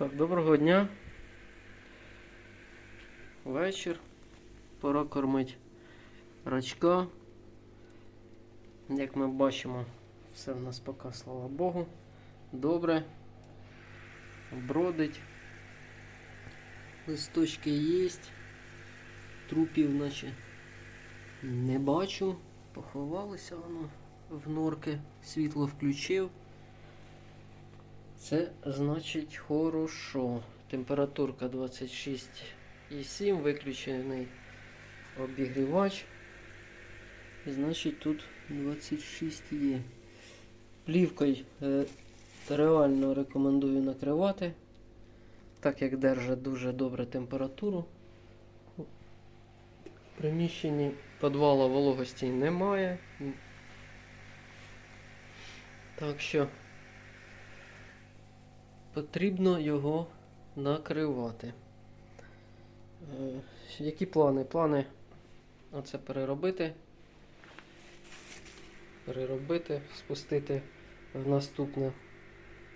Так, доброго дня. Вечір. Пора кормити рачка. Як ми бачимо, все в нас поки, слава Богу. Добре. Бродить. Листочки є. Трупів наче не бачу. Поховалося воно в норки. Світло включив. Це значить хорошо. Температурка 26,7, виключений обігрівач. Значить тут 26 є. Плівкою е, реально рекомендую накривати, так як держить дуже добре температуру. В приміщенні підвала вологості немає. Так що потрібно його накривати. Е, які плани? Плани оце переробити. Переробити, спустити в наступне,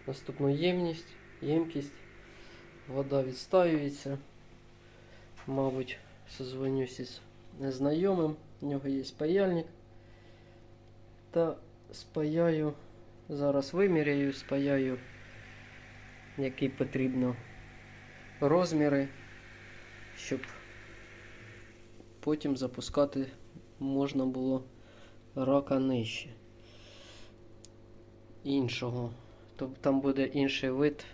наступну ємність, ємкість. Вода відстаюється. Мабуть, созвонюсь із незнайомим. У нього є паяльник. Та спаяю, зараз виміряю, спаяю які потрібно розміри, щоб потім запускати можна було рака нижче. Іншого. Тобто там буде інший вид,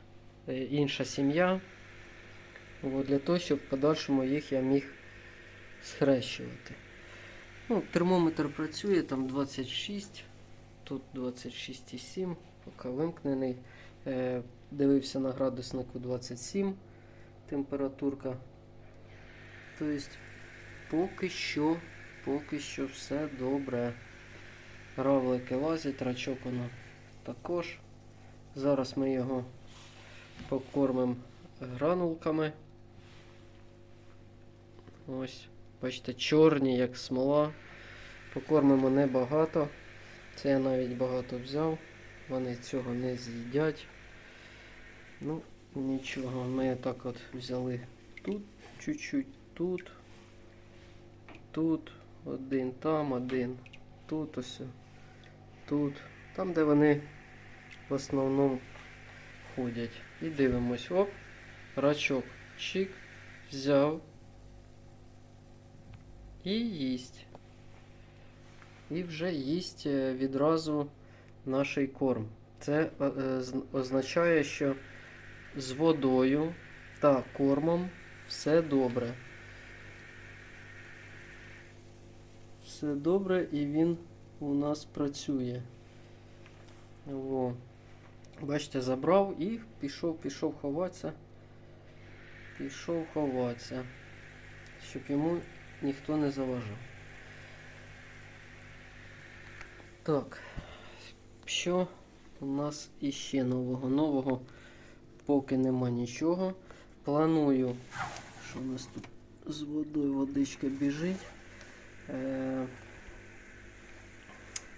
е, інша сім'я. Для того, щоб в подальшому їх я міг схрещувати. Ну, термометр працює, там 26, тут 26,7, поки вимкнений. Дивився на градуснику 27 температурка. Тобто, поки що, поки що все добре. Равлики лазять, рачок воно також. Зараз ми його покормимо гранулками. Ось, бачите, чорні, як смола. Покормимо небагато. Це я навіть багато взяв. Вони цього не з'їдять. Ну, нічого, ми так от взяли тут, чуть-чуть тут, тут, один там, один, тут ось, тут. Там, де вони в основному ходять. І дивимось, оп, рачок, чик, взяв і їсть. І вже їсть е, відразу наш корм. Це е, е, означає, що з водою та кормом все добре. Все добре і він у нас працює. О. Бачите, забрав і пішов, пішов ховатися. Пішов ховатися, щоб йому ніхто не заважав. Так, що у нас іще нового? Нового поки нема нічого. Планую, що у нас тут з водою водичка біжить. Е,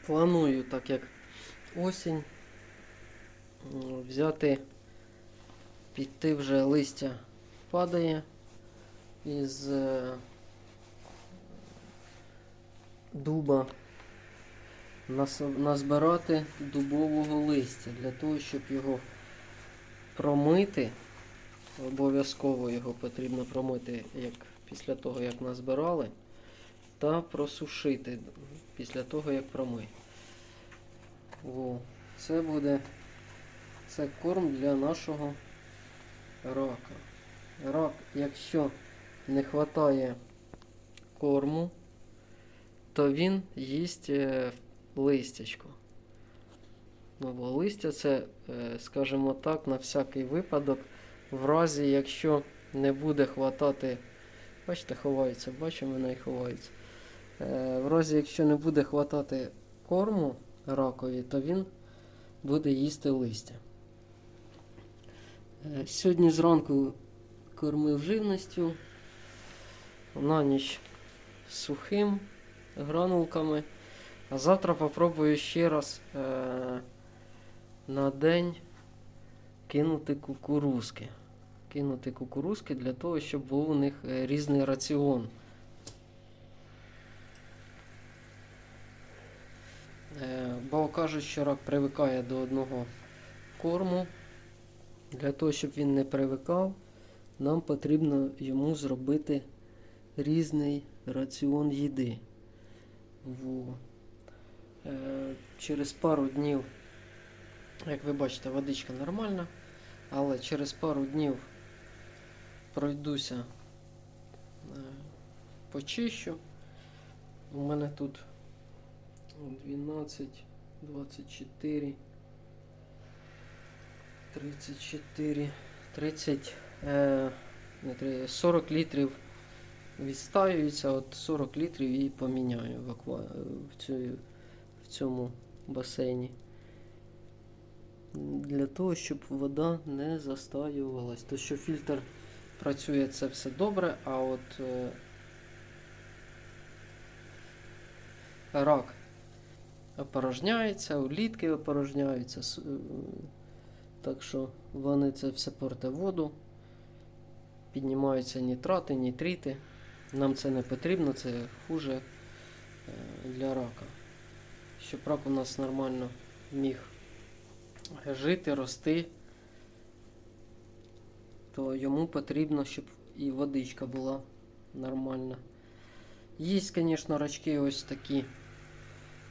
планую, так як осінь, взяти, піти вже листя падає із е, дуба назбирати дубового листя для того, щоб його промити. Обов'язково його потрібно промити як після того, як назбирали, та просушити після того, як промий. О, це буде це корм для нашого рака. Рак, якщо не вистачає корму, то він їсть е, листячко. Бо листя це, е, скажімо так, на всякий випадок, в разі, якщо не буде хватати, бачите, ховається, бачимо, мене і ховається. Е, В разі, якщо не буде хватати корму ракові, то він буде їсти листя. Е, Сьогодні зранку кормив живністю, на ніч сухим гранулками. А завтра попробую ще раз на день кинути кукурузки. кинути кукурузки для того, щоб був у них е, різний раціон. Е, Бо кажуть, що рак привикає до одного корму. Для того, щоб він не привикав, нам потрібно йому зробити різний раціон їди. Во. Е, Через пару днів, як ви бачите, водичка нормальна, але через пару днів пройдуся, е, почищу. У мене тут 12, 24, 34, 30, е, не 40 літрів відстаюється, от 40 літрів і поміняю в, аква... в, цю... в цьому басейні. Для того, щоб вода не застаювалась. То що фільтр працює це все добре, а от е... рак опорожняється, улітки опорожняються. е, Так що вони це все порте воду. Піднімаються нітрати, нітрити. Нам це не потрібно, це хуже е, для рака. Щоб рак у нас нормально міг жити, рости, то йому потрібно, щоб і водичка була нормальна. Є, звісно, рачки ось такі.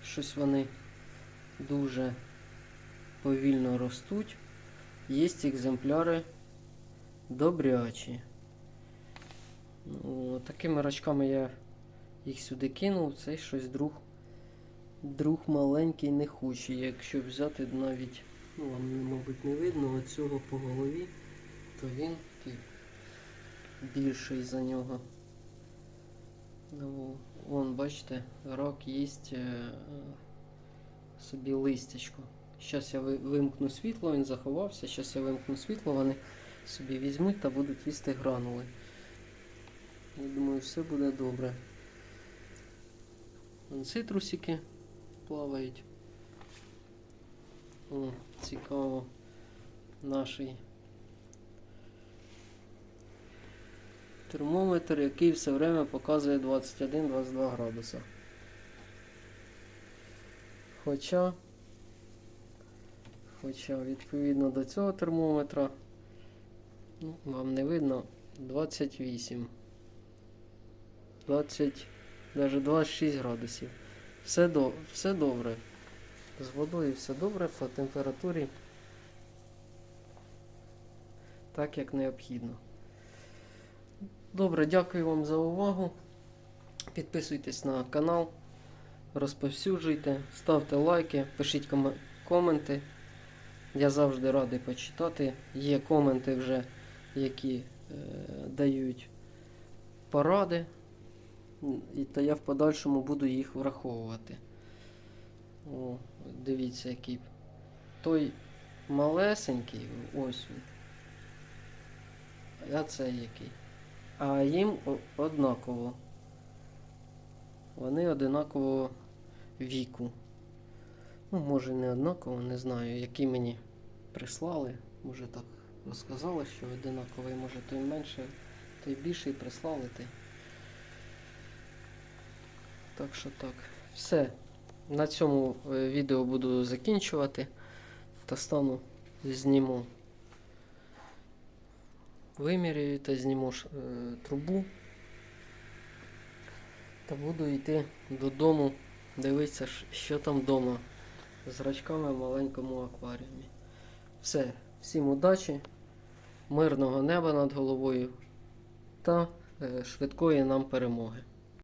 Щось вони дуже повільно ростуть. Є екземпляри добрячі. Ну, такими рачками я їх сюди кинув. Цей щось друг. Друг маленький, нехучий. Якщо взяти навіть, ну вам, мабуть, не видно оцього по голові, то він такий більший за нього. Ну, вон, бачите, рак їсть е, собі листячко. Зараз я вимкну світло, він заховався. Зараз я вимкну світло, вони собі візьмуть та будуть їсти гранули. Я думаю, все буде добре. Цитрусики плавають. О, цікаво. Наший термометр, який все время показує 21-22 градуса. Хоча, хоча відповідно до цього термометра, ну, вам не видно, 28. 20, навіть 26 градусів. Все, до, все добре. З водою все добре, по температурі так як необхідно. Добре, дякую вам за увагу. Підписуйтесь на канал, розповсюджуйте, ставте лайки, пишіть коме- коменти. Я завжди радий почитати. Є коменти вже, які е, дають поради. І та я в подальшому буду їх враховувати. О, дивіться, який. Той малесенький, ось він. А цей який. А їм однаково. Вони одинакового віку. Ну, може не однаково, не знаю, які мені прислали. Може так розказали, що одинаковий, може той менше, той більший прислали ти. Так що так. Все. На цьому е, відео буду закінчувати. Та стану зніму. Виміряю та зніму е, трубу. Та буду йти додому, дивитися, що там вдома з рачками в маленькому акваріумі. Все, всім удачі, мирного неба над головою та е, швидкої нам перемоги.